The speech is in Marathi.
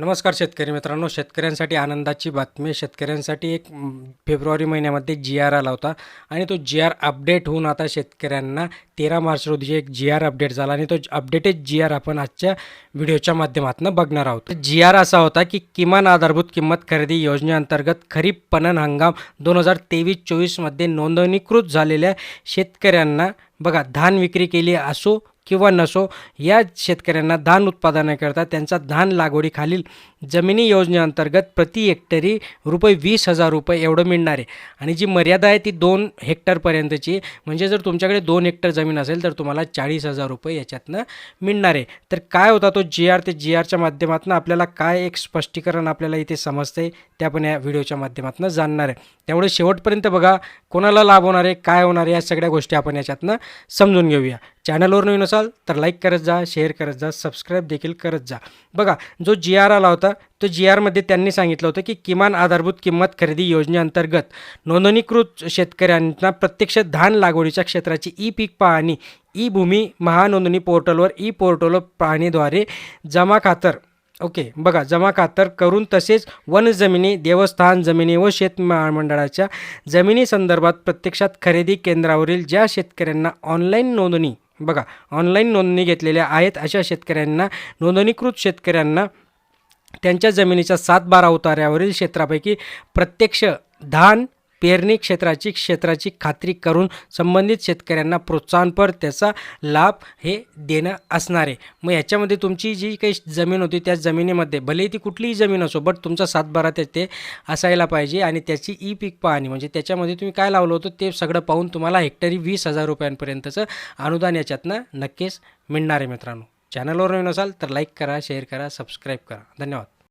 नमस्कार शेतकरी मित्रांनो. शेतकऱ्यांसाठी आनंदाची बातमी शेतकऱ्यांसाठी एक फेब्रुवारी महिन्यामध्ये जी आर आला होता आणि तो जी आर अपडेट होऊन आता शेतकऱ्यांना तेरा मार्च रोजी एक जी आर अपडेट झाला आणि तो अपडेटेड जी आर आपण आजच्या व्हिडिओच्या माध्यमातून बघणार आहोत. जी आर असा होता की किमान आधारभूत किंमत खरेदी योजनेअंतर्गत खरीप पणन हंगाम दोन हजार तेवीस चोवीसमध्ये नोंदणीकृत झालेल्या शेतकऱ्यांना बघा धान विक्री केली असो किंवा नसो या शेतकऱ्यांना धान उत्पादनाकरता त्यांचा धान लागवडीखालील जमिनी योजनेअंतर्गत प्रति हेक्टरी रुपये वीस हजार रुपये एवढं मिळणार आहे. आणि जी मर्यादा आहे ती दोन हेक्टरपर्यंतची म्हणजे जर तुमच्याकडे दोन हेक्टर जमीन असेल तर तुम्हाला चाळीस हजार रुपये याच्यातनं मिळणार आहे. तर काय होता तो जी आर ते जी आरच्या माध्यमातून आपल्याला काय एक स्पष्टीकरण आपल्याला इथे समजतं आहे ते आपण या व्हिडिओच्या माध्यमातून जाणणार आहे. त्यामुळे शेवटपर्यंत बघा कोणाला लाभ होणार आहे काय होणार आहे या सगळ्या गोष्टी आपण याच्यातनं समजून घेऊया. चॅनलवर नवीन असाल तर लाईक करत जा शेअर करत जा सबस्क्राईब देखील करत जा. बघा जो जी आर आला होता तो जी आरमध्ये त्यांनी सांगितलं होतं की किमान आधारभूत किंमत खरेदी योजनेअंतर्गत नोंदणीकृत शेतकऱ्यांना प्रत्यक्ष धान लागवडीच्या क्षेत्राची ई पीक पाहणी ई भूमी महानोंदणी पोर्टलवर ई पोर्टल पाहणीद्वारे जमा खातर ओके बघा जमा खातर करून तसेच वन जमिनी देवस्थान जमिनी व शेत महामंडळाच्या जमिनी संदर्भात प्रत्यक्षात खरेदी केंद्रावरील ज्या शेतकऱ्यांना ऑनलाईन नोंदणी बघा ऑनलाईन नोंदणी घेतलेल्या आहेत अशा शेतकऱ्यांना नोंदणीकृत शेतकऱ्यांना त्यांच्या जमिनीच्या सात बारा उतार्यावरील क्षेत्रापैकी प्रत्यक्ष धान पेरणी क्षेत्राची क्षेत्राची खात्री करून संबंधित शेतकऱ्यांना प्रोत्साहनपर त्याचा लाभ हे देणं असणार आहे. मग याच्यामध्ये तुमची जी काही जमीन होती त्या जमिनीमध्ये भले ती कुठलीही जमीन असो बट तुमचा सातबारा ते ते असायला पाहिजे आणि त्याची ई पीक पाहणी म्हणजे त्याच्यामध्ये तुम्ही काय लावलं होतं ते सगळं पाहून तुम्हाला हेक्टरी वीस हजार रुपयांपर्यंतचं अनुदान याच्यातनं नक्कीच मिळणार आहे मित्रांनो. चॅनलवर नवीन असाल तर लाईक करा शेअर करा सबस्क्राईब करा. धन्यवाद.